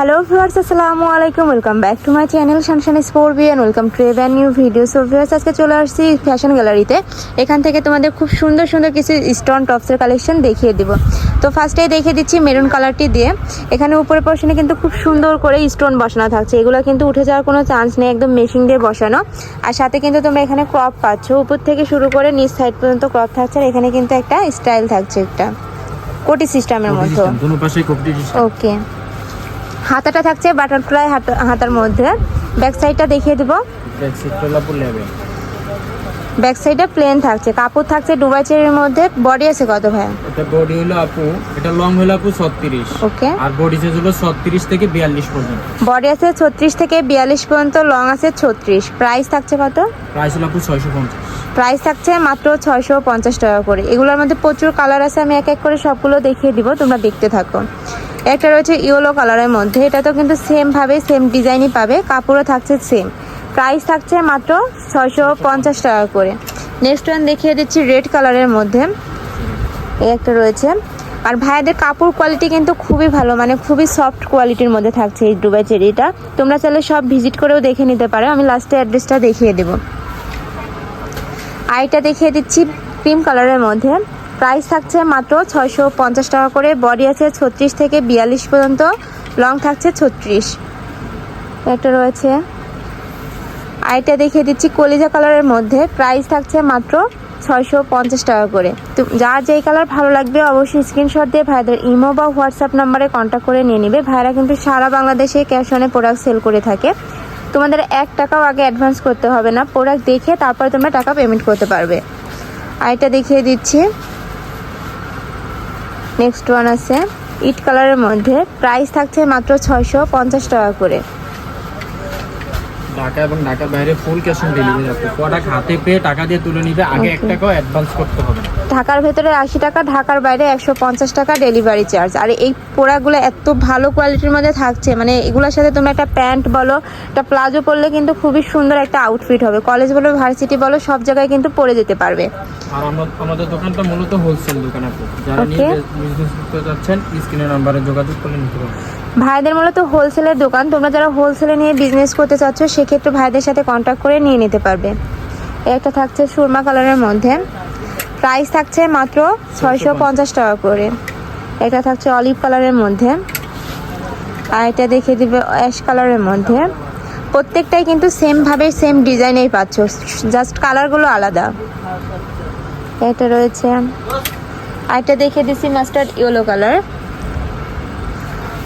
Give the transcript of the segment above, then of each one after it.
Hello viewers আসসালামু আলাইকুম welcome back to my channel শানশান স্পোর B and welcome to a new video so viewers আজকে চলে আসছি ফ্যাশন গ্যালারিতে এখান থেকে তোমাদের খুব সুন্দর সুন্দর কিছু স্টোন টপসের কালেকশন দেখিয়ে দিব। তো ফার্স্টেই দেখিয়ে দিচ্ছি মেরুন কালারটি দিয়ে। এখানে উপরে পোর্শনে কিন্তু খুব সুন্দর করে স্টোন বসানো থাকছে। এগুলো কিন্তু উঠে যাওয়ার কোনো চান্স নেই একদম মেশিন দিয়ে বসানো। আর সাথে কিন্তু তোমরা এখানে ক্রপ পাচ্ছ। উপর থেকে শুরু করে নিচ সাইড পর্যন্ত ক্রপ থাকছে। আর এখানে কিন্তু একটা স্টাইল থাকছে একটা। কোটি সিস্টেমের মধ্যে ওকে হাতাটা থাকছে বাটারফ্লাই হাতার মধ্যে। ব্যাক সাইডটা দেখিয়ে দিব। ব্যাক সাইডে প্লেন থাকছে। কাপড় থাকছে ডুবাই চেরির মধ্যে। বডি আছে কত ভাই? এটা বডি হলো আপু এটা লং হলো আপু 36 ওকে আর বডি সাইজ হলো 36 থেকে 42 পর্যন্ত। বডি আছে ছত্রিশ থেকে বিয়াল্লিশ পর্যন্ত লং আছে ছত্রিশ। প্রাইস থাকছে কত? প্রাইস হলো আপু 650 প্রাইস থাকছে মাত্র ছয়শো পঞ্চাশ টাকা করে। এগুলোর মধ্যে প্রচুর কালার আছে আমি এক এক করে সবগুলো দেখিয়ে দিব তোমরা দেখতে থাকো। একটা রয়েছে ইয়েলো কালারের মধ্যে। এটা তো কিন্তু সেম ভাবে সেম ডিজাইনই পাবে। কাপড়ও থাকছে সেম প্রাইস থাকছে মাত্র ছয়শো পঞ্চাশ টাকা করে। নেক্সট ওয়ান দেখিয়ে দিচ্ছি রেড কালারের মধ্যে। এই একটা রয়েছে। আর ভাইয়াদের কাপড় কোয়ালিটি কিন্তু খুবই ভালো মানে খুবই সফট কোয়ালিটির মধ্যে থাকছে এই ডুবাই চেরিটা। তোমরা চাইলে সব ভিজিট করেও দেখে নিতে পারো। আমি লাস্টে অ্যাড্রেসটা দেখিয়ে দেবো। আইটা দেখিয়ে দিচ্ছি ক্রিম কালারের মধ্যে। প্রাইস থাকছে মাত্র ছয়শো পঞ্চাশ টাকা করে। বডি আছে ছত্রিশ থেকে বিয়াল্লিশ পর্যন্ত, লং থাকছে ছত্রিশ। একটা রয়েছে। আইটা দেখিয়ে দিচ্ছি কলিজা কালারের মধ্যে। প্রাইস থাকছে মাত্র ছয়শো পঞ্চাশ টাকা করে। তো যার যেই কালার ভালো লাগবে অবশ্যই স্ক্রিনশট দিয়ে ভাইদের ইমো বা হোয়াটসঅ্যাপ নাম্বারে কন্ট্যাক্ট করে নিয়ে নিবে। ভাইরা কিন্তু সারা বাংলাদেশে ক্যাশ অনে প্রোডাক্ট সেল করে থাকে। তোমাদের এক টাকাও আগে অ্যাডভান্স করতে হবে না। প্রোডাক্ট দেখে তারপরে তোমরা টাকা পেমেন্ট করতে পারবে। আর এটা দেখিয়ে দিচ্ছি। নেক্সট ওয়ান আছে। ইট কালারের মধ্যে। প্রাইস থাকছে মাত্র ছয়শো পঞ্চাশ টাকা করে। ঢাকা এবং ঢাকার বাইরে ফুল ক্যাশ অন ডেলিভারি আপু প্রোডাক্ট হাতে পেয়ে টাকা দিয়ে তুলে নিবে আগে এক. টাকাও অ্যাডভান্স করতে হবে। ঢাকার ভেতরে আশি টাকা ঢাকার বাইরে একশো পঞ্চাশ টাকা ডেলিভারি চার্জ আর এই পোড়াগুলো এত ভালো কোয়ালিটির মধ্যে থাকছে মানে এগুলোর সাথে তোমরা একটা প্যান্ট বলো একটা প্লাজো পরলে কিন্তু খুবই সুন্দর একটা আউটফিট হবে। কলেজ বলো ভার্সিটি বলো সব জায়গায় কিন্তু পরে যেতে পারবে। আর আমাদের দোকানটা মূলত হোলসেল দোকান আপু যারা নিয়ে বিজনেস করতে যাচ্ছেন স্ক্রিনের নাম্বারে যোগাযোগ করে নিতে পারবেন। ভাইদের মূলত হোলসেলের দোকান। তোমরা যারা হোলসেলে নিয়ে বিজনেস করতে চাচ্ছ, সেক্ষেত্রে ভাইদের সাথে কন্ট্যাক্ট করে নিয়ে নিতে পারবে। একটা থাকছে সুরমা কালারের মধ্যে। প্রাইস থাকছে মাত্র ছয়শো পঞ্চাশ টাকা করে। এটা থাকছে অলিভ কালারের মধ্যে। আর এটা দেখে দিবে অ্যাশ কালারের মধ্যে। প্রত্যেকটাই কিন্তু সেমভাবে সেম ডিজাইনেই পাচ্ছ। জাস্ট কালারগুলো আলাদা। এটা রয়েছে। আর এটা দেখিয়ে দিচ্ছি মাস্টার্ড ইয়েলো কালার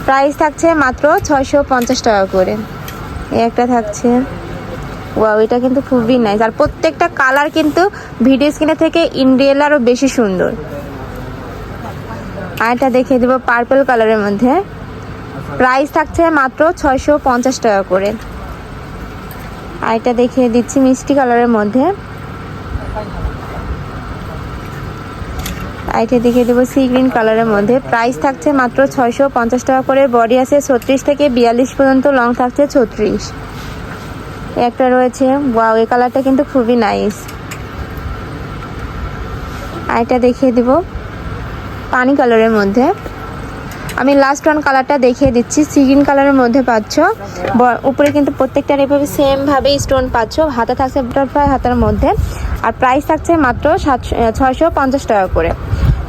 প্রাইস থাকছে মাত্র ছয়শো পঞ্চাশ টাকা করে। একটা থাকছে। ওয়াও এটা কিন্তু খুবই নাইস আর প্রত্যেকটা কালার কিন্তু ভিডিও স্ক্রিনে থেকে ইন্ডিয়াল আরও বেশি সুন্দর। আর এটা দেখিয়ে দেবো পার্পল কালারের মধ্যে। প্রাইস থাকছে মাত্র ছয়শো পঞ্চাশ টাকা করে। আর এটা দেখিয়ে দিচ্ছি মিষ্টি কালারের মধ্যে। আইটে দেখিয়ে দেবো সি গ্রিন কালারের মধ্যে। প্রাইস থাকছে মাত্র ছয়শো পঞ্চাশ টাকা করে। বডি আছে ছত্রিশ থেকে বিয়াল্লিশ পর্যন্ত লং থাকছে ছত্রিশ। একটা রয়েছে ওয়াও এই কালারটা কিন্তু খুবই নাইস আইটা দেখিয়ে দিব, পানি কালারের মধ্যে। আমি লাস্ট ওয়ান কালারটা দেখিয়ে দিচ্ছি। সি গ্রিন কালারের মধ্যে পাচ্ছ। উপরে কিন্তু প্রত্যেকটার এভাবে সেমভাবে স্টোন পাচ্ছ। হাতে থাকছে বাটারফ্লাই হাতের মধ্যে। আর প্রাইস থাকছে মাত্র সাতশো ছয়শো পঞ্চাশ টাকা করে।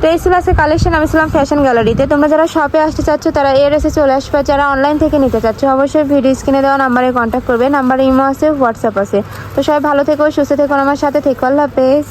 তো আজকে কালেকশন আমি ছিলাম ফ্যাশন গ্যালারিতে তোমরা যারা শপে আসতে চাচ্ছ, তারা এর এসে চলে আসবে। যারা অনলাইন থেকে নিতে চাচ্ছ, অবশ্যই ভিডিও স্ক্রিনে দেওয়া নাম্বারে কন্ট্যাক্ট করবে। নাম্বারে ইমো আছে হোয়াটসঅ্যাপ আছে। তো সবাই ভালো থেকো, সুস্থ থেকো, আমার সাথে থেকো। আল্লাহ হাফেজ।